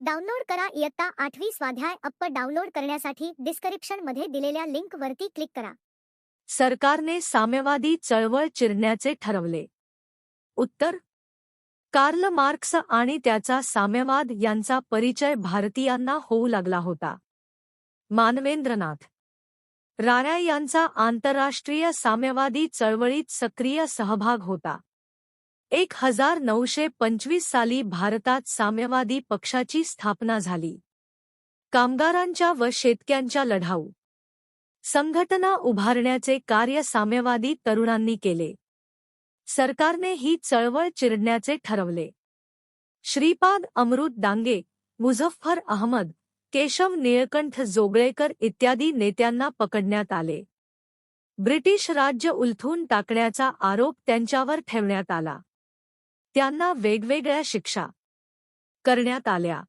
Download करा इयत्ता आठवी स्वाध्याय अप्प डाउनलोड करण्यासाठी डिस्क्रिप्शनमध्ये दिलेल्या लिंक वरती क्लिक करा. सरकारने साम्यवादी चळवळ चिरण्याचे ठरवले. उत्तर कार्ल मार्क्स आणि त्याचा साम्यवाद यांचा परिचय भारतीयांना होऊ लागला होता. मानवेंद्रनाथ राणा यांचा आंतरराष्ट्रीय साम्यवादी चळवळीत सक्रिय सहभाग होता. एक हजार नऊशे पंचवीस साली भारतात साम्यवादी पक्षाची स्थापना झाली. कामगारांच्या व शेतक्यांच्या लढाऊ. संघटना उभारण्याचे कार्य साम्यवादी तरुणांनी केले. सरकारने ही चळवळ चिरडण्याचे ठरवले. श्रीपाद अमृत डांगे मुझफ्फर अहमद केशव निळकंठ जोगळेकर इत्यादी नेत्यांना पकडण्यात आले. ब्रिटिश राज्य उलथून टाकण्याचा आरोप त्यांच्यावर ठेवण्यात आला. त्यांना वेगवेगळ्या शिक्षा करण्यात आल्या.